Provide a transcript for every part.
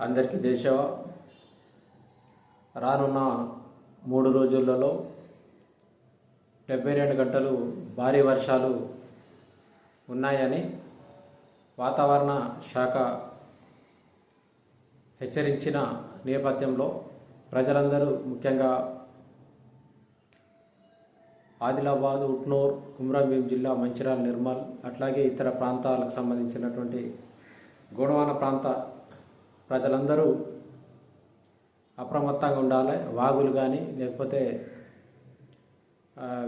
అందరికీ దేశ రానున్న మూడు రోజులలో డెబ్బై రెండు గంటలు భారీ వర్షాలు ఉన్నాయని వాతావరణ శాఖ హెచ్చరించిన నేపథ్యంలో ప్రజలందరూ ముఖ్యంగా ఆదిలాబాద్ ఉట్నూర్ కుమ్రంభీం జిల్లా మంచిర్యాల నిర్మల్ అట్లాగే ఇతర ప్రాంతాలకు సంబంధించినటువంటి గోడవాన ప్రాంత ప్రజలందరూ అప్రమత్తంగా ఉండాలి. వాగులు కానీ లేకపోతే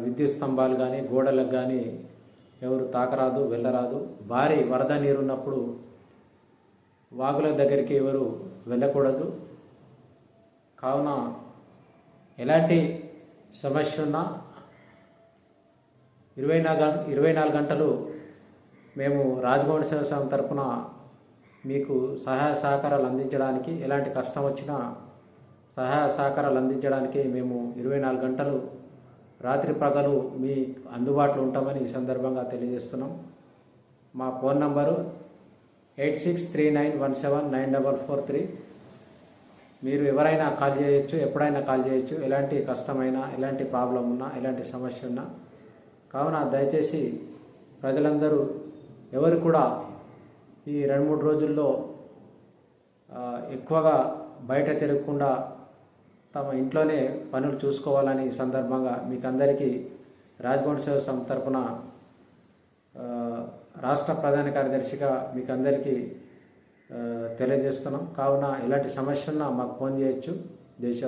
విద్యుత్ స్తంభాలు కానీ గోడలకు కానీ ఎవరు తాకరాదు వెళ్ళరాదు. భారీ వరద నీరున్నప్పుడు వాగుల దగ్గరికి ఎవరు వెళ్ళకూడదు. కావున ఎలాంటి సమస్య ఉన్నా ఇరవై నాలుగు ఇరవై నాలుగు గంటలు మేము రాజభవన్ సేవ సంఘం తరపున మీకు సహాయ సహకారాలు అందించడానికి ఎలాంటి కష్టం వచ్చినా సహాయ సహకారాలు అందించడానికి మేము ఇరవై నాలుగు గంటలు రాత్రి పగలు మీ అందుబాటులో ఉంటామని ఈ సందర్భంగా తెలియజేస్తున్నాం. మా phone number eight six three nine one seven nine double four three. మీరు ఎవరైనా కాల్ చేయొచ్చు ఎప్పుడైనా కాల్ చేయొచ్చు. ఎలాంటి కష్టమైనా ఎలాంటి ప్రాబ్లం ఉన్నా ఎలాంటి సమస్య ఉన్నా. కావున దయచేసి ప్రజలందరూ ఎవరు కూడా ఈ రెండు మూడు రోజుల్లో ఎక్కువగా బయట తిరగకుండా తమ ఇంట్లోనే పనులు చూసుకోవాలని ఈ సందర్భంగా మీకు అందరికీ రాజభవన్ సేవ సంస్థ తరపున రాష్ట్ర ప్రధాన కార్యదర్శిగా మీకు అందరికీ తెలియజేస్తున్నాం. కావున ఎలాంటి సమస్య ఉన్నా మాకు ఫోన్ చేయొచ్చు. దేశ